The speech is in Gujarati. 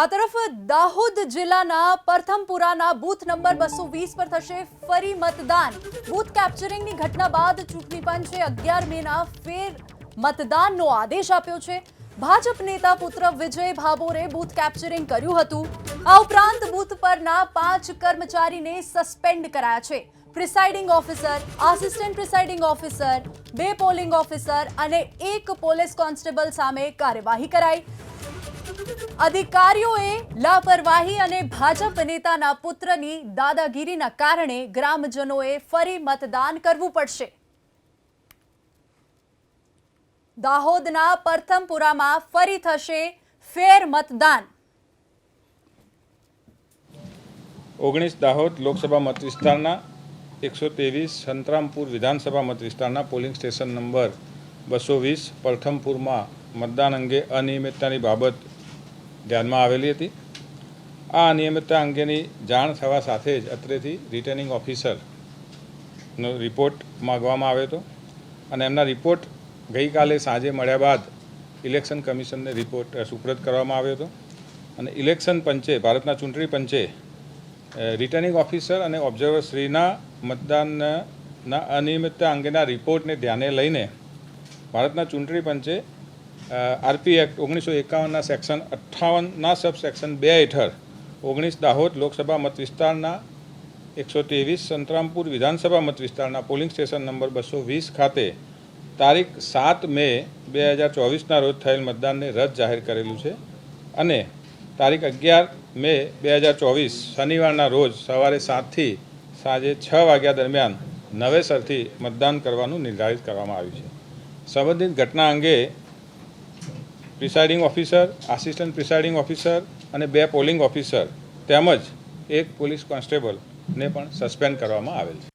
આ તરફ દાહોદ જિલ્લાના પ્રથમપુરાના બૂથ નંબર બસો વીસ પર થશે ફરી મતદાન. બૂથ કેપ્ચરિંગની ઘટના બાદ ચૂંટણી પંચે અગિયાર મેના ફેર મતદાનનો આદેશ આપ્યો છે. ભાજપ નેતા પુત્ર વિજય ભાભોરે બૂથ કેપ્ચરિંગ કર્યું હતું. આ ઉપરાંત બૂથ પરના પાંચ કર્મચારીને સસ્પેન્ડ કરાયા છે. Presiding officer, assistant presiding officer, બે પોલિંગ ઓફિસર અને એક પોલીસ કોન્સ્ટેબલ સામે કાર્યવાહી કરાઈ. અધિકારીઓએ લાપરવાહી અને ભાજપ નેતાના પુત્રની દાદાગીરીના કારણે ગ્રામજનોએ ફરી મતદાન કરવું પડશે. દાહોદના પ્રથમપુરામાં ફરી થશે ફેર મતદાન. ઓગણીસ દાહોદ લોકસભા મત વિસ્તારના એકસો ત્રેવીસ સંતરામપુર વિધાનસભા મત વિસ્તારના પોલિંગ સ્ટેશન નંબર બસો વીસ પ્રથમપુરમાં મતદાન અંગે અનિયમિતતાની બાબત ધ્યાનમાં આવેલી હતી. આ અનિયમિતતા અંગેની જાણ થવા સાથે જ અત્રેથી રિટર્નિંગ ઓફિસરનો રિપોર્ટ માગવામાં આવ્યો હતો અને એમના રિપોર્ટ ગઈકાલે સાંજે મળ્યા બાદ ઇલેક્શન કમિશનને રિપોર્ટ સુપ્રત કરવામાં આવ્યો હતો. અને ઇલેક્શન પંચે, ભારતના ચૂંટણી પંચે રિટર્નિંગ ઓફિસર અને ઓબ્ઝર્વરશ્રીના મતદાનના અનિયમિતતા અંગેના રિપોર્ટને ધ્યાને લઈને ભારતના ચૂંટણી પંચે આરપી એક્ટ ઓગણીસો એકાવનના સેક્શન અઠ્ઠાવનના સબ સેક્શન બે હેઠળ ઓગણીસ દાહોદ લોકસભા મત વિસ્તારના એકસો ત્રેવીસ સંતરામપુર વિધાનસભા મત વિસ્તારના પોલિંગ સ્ટેશન નંબર બસો વીસ ખાતે તારીખ સાત મે બે હજાર ચોવીસના રોજ થયેલ મતદાનને રદ જાહેર કરેલું છે. અને તારીખ અગિયાર મે બે હજાર ચોવીસ શનિવારના રોજ સવારે સાતથી સાંજે છ વાગ્યા દરમિયાન નવેસરથી મતદાન કરવાનું નિર્ધારિત કરવામાં આવ્યું છે. સંબંધિત ઘટના અંગે presiding officer assistant presiding officer અને બે પોલિંગ ઓફિસર તેમજ એક પોલીસ કોન્સ્ટેબલને પણ સસ્પેન્ડ કરવામાં આવેલ છે.